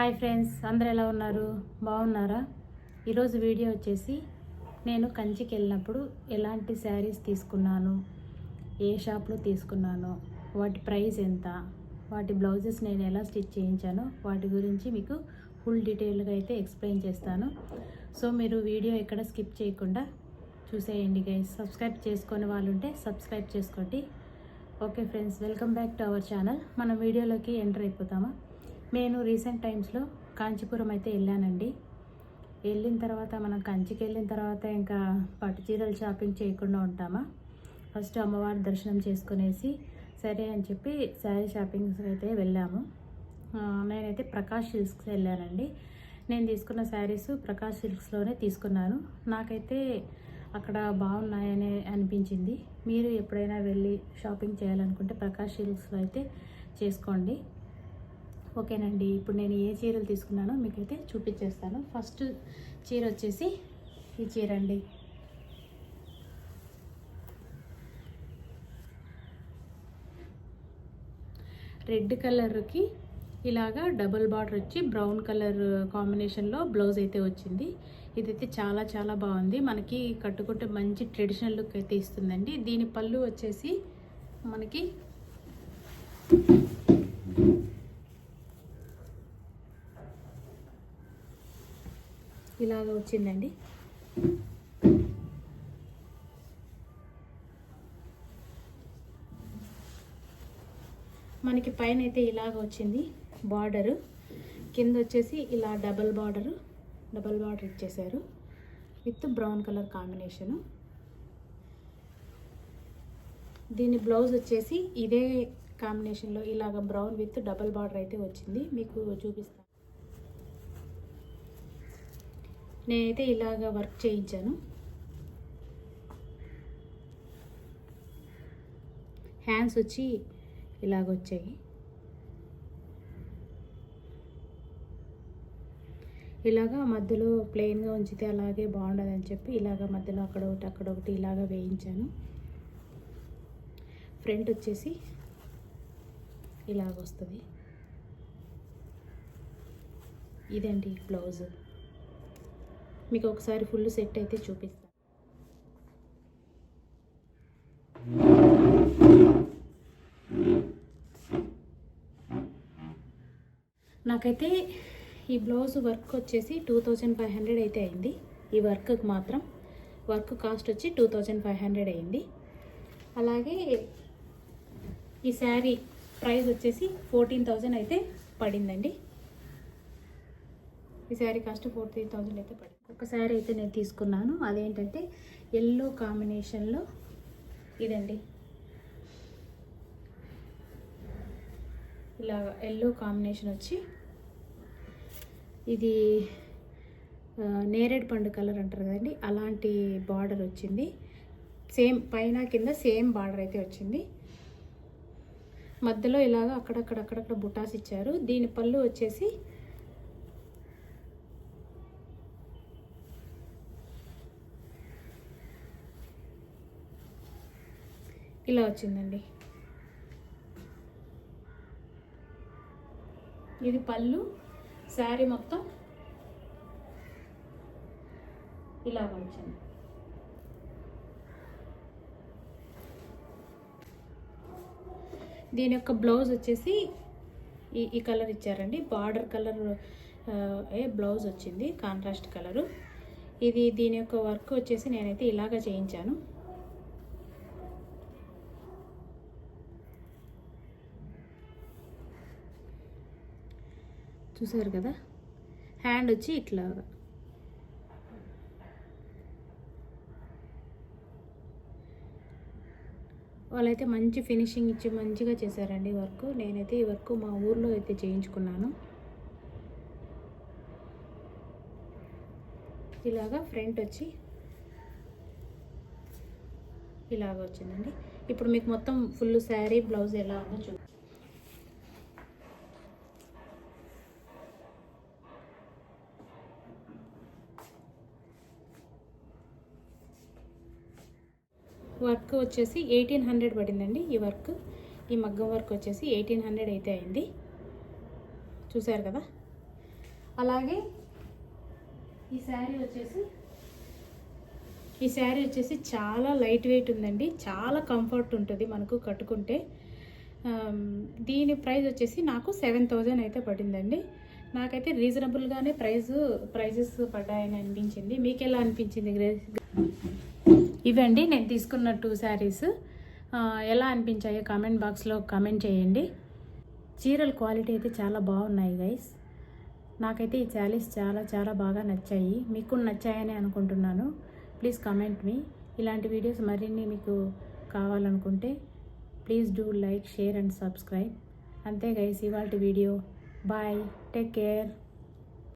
Hi friends అందరు ఎలా ఉన్నారు? బాగున్నారా? ఈరోజు వీడియో వచ్చేసి నేను కంచికి వెళ్ళినప్పుడు ఎలాంటి శారీస్ తీసుకున్నాను ఏ షాప్లో తీసుకున్నాను వాటి ప్రైస్ ఎంత వాటి బ్లౌజెస్ నేను ఎలా స్టిచ్ చేయించానో వాటి గురించి మీకు ఫుల్ డీటెయిల్గా అయితే ఎక్స్ప్లెయిన్ చేస్తాను. సో మీరు వీడియో ఎక్కడ స్కిప్ చేయకుండా చూసేయండి గైస్ సబ్స్క్రైబ్ చేసుకొని వాళ్ళు ఉంటే సబ్స్క్రైబ్ చేసుకోండి. Okay friends welcome back to our channel. మనం వీడియోలోకి ఎంటర్ అయిపోతామా? నేను రీసెంట్ టైమ్స్లో కాంచీపురం అయితే వెళ్ళానండి. వెళ్ళిన తర్వాత మనం కంచికి వెళ్ళిన తర్వాత ఇంకా పట్టు చీరలు షాపింగ్ చేయకుండా ఉంటామా? ఫస్ట్ అమ్మవారి దర్శనం చేసుకునేసి సరే అని చెప్పి శారీ షాపింగ్స్ అయితే వెళ్ళాము. నేనైతే ప్రకాష్ సిల్క్స్ వెళ్ళానండి. నేను తీసుకున్న శారీస్ ప్రకాష్ సిల్క్స్లోనే తీసుకున్నాను. నాకైతే అక్కడ బాగున్నాయని అనిపించింది. మీరు ఎప్పుడైనా వెళ్ళి షాపింగ్ చేయాలనుకుంటే ప్రకాష్ సిల్క్స్లో అయితే చేసుకోండి. ఓకేనండి ఇప్పుడు నేను ఏ చీరలు తీసుకున్నానో మీకైతే చూపించేస్తాను ఫస్ట్ చీర వచ్చేసి ఈ చీర అండి రెడ్ కలర్కి ఇలాగా డబుల్ బార్డర్ వచ్చి బ్రౌన్ కలర్ కాంబినేషన్లో బ్లౌజ్ అయితే వచ్చింది. ఇదైతే చాలా చాలా బాగుంది. మనకి కట్టుకుంటే మంచి ట్రెడిషనల్ లుక్ అయితే ఇస్తుందండి. దీని పళ్ళు వచ్చేసి మనకి ఇలాగ వచ్చిందండి. మనకి పైన అయితే ఇలాగ వచ్చింది బార్డరు. కింద వచ్చేసి ఇలా డబల్ బార్డరు డబల్ బార్డర్ ఇచ్చేసారు. With brown colour combination. దీని బ్లౌజ్ వచ్చేసి ఇదే కాంబినేషన్లో ఇలాగ బ్రౌన్ విత్ డబల్ బార్డర్ అయితే వచ్చింది. మీకు చూపిస్తాను నేనైతే ఇలాగ వర్క్ చేయించాను. హ్యాండ్స్ వచ్చి ఇలాగ వచ్చాయి ఇలాగా మధ్యలో ప్లెయిన్గా ఉంచితే అలాగే బాగుండదని చెప్పి ఇలాగ మధ్యలో అక్కడ ఒకటి అక్కడ ఒకటి ఇలాగ వేయించాను. ఫ్రంట్ వచ్చేసి ఇలాగ వస్తుంది ఇదండి బ్లౌజ్. మీకు ఒకసారి ఫుల్ సెట్ అయితే చూపిస్తాను నాకైతే ఈ బ్లౌజ్ వర్క్ వచ్చేసి టూ థౌజండ్ ఫైవ్ హండ్రెడ్ అయితే అయింది. ఈ వర్క్కి మాత్రం వర్క్ కాస్ట్ వచ్చి టూ థౌజండ్ ఫైవ్ హండ్రెడ్ అయింది. అలాగే ఈ శారీ ప్రైస్ వచ్చేసి ఫోర్టీన్ థౌజండ్ అయితే పడిందండి. ఈ శారీ కాస్ట్ ఫోర్టీన్ థౌజండ్ అయితే పడింది. ఒక శారీ అయితే నేను తీసుకున్నాను. అదేంటంటే ఎల్లో కాంబినేషన్లో ఇదండి. ఇలా ఎల్లో కాంబినేషన్ వచ్చి ఇది నేరేడు పండు కలర్ అంటారు కదండి. అలాంటి బార్డర్ వచ్చింది. సేమ్ పైన కింద సేమ్ బార్డర్ అయితే వచ్చింది. మధ్యలో ఇలాగ అక్కడక్కడ అక్కడక్కడ బుటాస్ ఇచ్చారు దీని పళ్ళు వచ్చేసి ఇలా వచ్చిందండి. ఇది పళ్ళు శారీ మొత్తం ఇలా వచ్చింది దీని యొక్క బ్లౌజ్ వచ్చేసి ఈ ఈ కలర్ ఇచ్చారండి. బార్డర్ కలర్ ఏ బ్లౌజ్ వచ్చింది కాంట్రాస్ట్ కలరు. ఇది దీని యొక్క వర్క్ వచ్చేసి నేనైతే ఇలాగ చేయించాను. చూసారు కదా? హ్యాండ్ వచ్చి ఇట్లాగా వాళ్ళైతే మంచి ఫినిషింగ్ ఇచ్చి మంచిగా చేశారండి వర్క్. నేనైతే ఈ వర్క్ మా ఊర్లో అయితే చేయించుకున్నాను. ఇలాగా ఫ్రంట్ వచ్చి ఇలాగ వచ్చిందండి. ఇప్పుడు మీకు మొత్తం ఫుల్ శారీ బ్లౌజ్ ఎలా ఉందో చూ వర్క్ వచ్చేసి ఎయిటీన్ హండ్రెడ్ పడిందండి ఈ వర్క్. ఈ మగ్గం వర్క్ వచ్చేసి ఎయిటీన్ హండ్రెడ్ అయితే అయింది. చూసారు కదా? అలాగే ఈ శారీ వచ్చేసి ఈ శారీ వచ్చేసి చాలా లైట్ వెయిట్ ఉందండి. చాలా కంఫర్ట్ ఉంటుంది మనకు కట్టుకుంటే. దీని ప్రైస్ వచ్చేసి నాకు సెవెన్ థౌజండ్ అయితే పడిందండి. నాకైతే రీజనబుల్గానే ప్రైస్ ప్రైజెస్ పడ్డాయని అనిపించింది. మీకు ఎలా అనిపించింది? గ్రేస్ ఇవండి నేను తీసుకున్న టూ శారీస్ ఎలా అనిపించాయో కామెంట్ బాక్స్లో కామెంట్ చేయండి. చీరల క్వాలిటీ అయితే చాలా బాగున్నాయి గైస్ నాకైతే ఈ శారీస్ చాలా చాలా బాగా నచ్చాయి. మీకు నచ్చాయని అనుకుంటున్నాను. ప్లీజ్ కమెంట్ మీ ఇలాంటి వీడియోస్ మరిన్ని మీకు కావాలనుకుంటే please do like share and subscribe అంతే గైస్ ఇవాళ వీడియో బాయ్ టేక్ కేర్